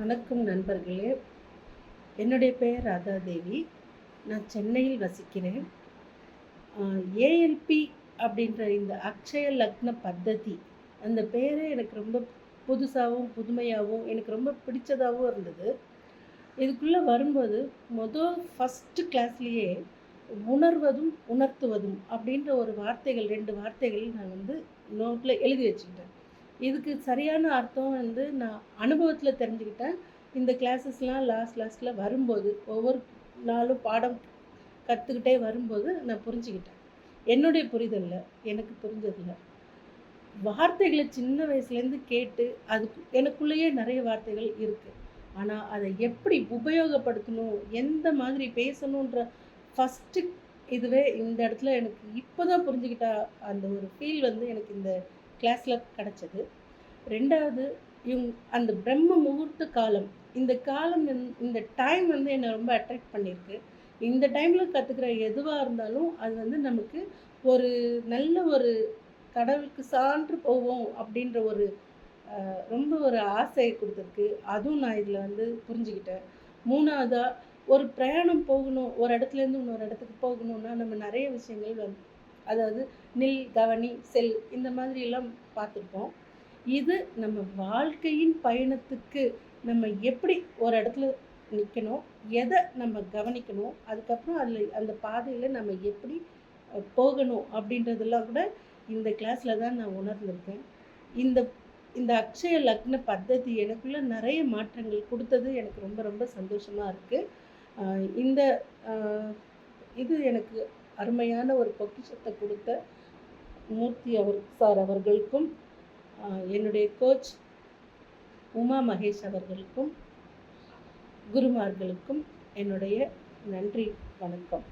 வணக்கம் நண்பர்களே. என்னுடைய பெயர் ராதா தேவி நான் சென்னையில் வசிக்கிறேன். ஏஎல்பி அப்படின்ற இந்த அக்ஷய லக்ன பத்ததி அந்த பேரே எனக்கு ரொம்ப புதுசாகவும் புதுமையாகவும் எனக்கு ரொம்ப பிடிச்சதாகவும் இருந்தது. இதுக்குள்ளே வரும்போது மொதல் ஃபஸ்ட்டு கிளாஸ்லேயே உணர்வதும் உணர்த்துவதும் அப்படின்ற ஒரு வார்த்தைகள் ரெண்டு வார்த்தைகள் நான் வந்து நோட்டில் எழுதி வச்சுக்கிட்டேன். இதுக்கு சரியான அர்த்தம் வந்து நான் அனுபவத்தில் தெரிஞ்சுக்கிட்டேன். இந்த கிளாஸஸ்லாம் லாஸ்ட் லாஸ்ட்டில் வரும்போது ஒவ்வொரு நாளும் பாடம் கற்றுக்கிட்டே வரும்போது நான் புரிஞ்சுக்கிட்டேன். என்னுடைய புரிதலில் எனக்கு புரிஞ்சதில்ல. வார்த்தைகளை சின்ன வயசுலேருந்து கேட்டு அது எனக்குள்ளேயே நிறைய வார்த்தைகள் இருக்குது ஆனால் அதை எப்படி உபயோகப்படுத்தணும் எந்த மாதிரி பேசணுன்ற ஃபஸ்ட்டு இதுவே இந்த இடத்துல எனக்கு இப்போ தான் புரிஞ்சுக்கிட்டா அந்த ஒரு ஃபீல் வந்து எனக்கு இந்த கிளாஸில் கிடச்சது. ரெண்டாவது இவங்க அந்த பிரம்ம முகூர்த்த காலம் இந்த காலம் இந்த டைம் வந்து என்னை ரொம்ப அட்ராக்ட் பண்ணியிருக்கு. இந்த டைமில் கற்றுக்கிற எதுவாக இருந்தாலும் அது வந்து நமக்கு ஒரு நல்ல ஒரு கடவுளுக்கு சான்று போவோம் அப்படின்ற ஒரு ரொம்ப ஒரு ஆசையை கொடுத்துருக்கு. அதுவும் நான் இதில் வந்து புரிஞ்சுக்கிட்டேன். மூணாவதாக ஒரு பிரயாணம் போகணும் ஒரு இடத்துலேருந்து இன்னொரு இடத்துக்கு போகணும்னா நம்ம நிறைய விஷயங்கள் வந்து அதாவது நில் கவனி செல் இந்த மாதிரி எல்லாம் பார்த்துருப்போம். இது நம்ம வாழ்க்கையின் பயணத்துக்கு நம்ம எப்படி ஒரு இடத்துல நிற்கணும் எதை நம்ம கவனிக்கணும் அதுக்கப்புறம் அதில் அந்த பாதையில் நம்ம எப்படி போகணும் அப்படின்றதெல்லாம் கூட இந்த கிளாஸில் தான் நான் உணர்ந்திருக்கேன். இந்த இந்த அக்ஷய லக்ன பத்ததி எனக்குள்ள நிறைய மாற்றங்கள் கொடுத்தது எனக்கு ரொம்ப ரொம்ப சந்தோஷமாக இருக்குது இந்த இது எனக்கு அருமையான ஒரு பொக்கிஷத்தை கொடுத்த மூர்த்தி அவர் சார் அவர்களுக்கும் என்னுடைய கோச் உமா மகேஷ் அவர்களுக்கும் குருமார்களுக்கும் என்னுடைய நன்றி வணக்கம்.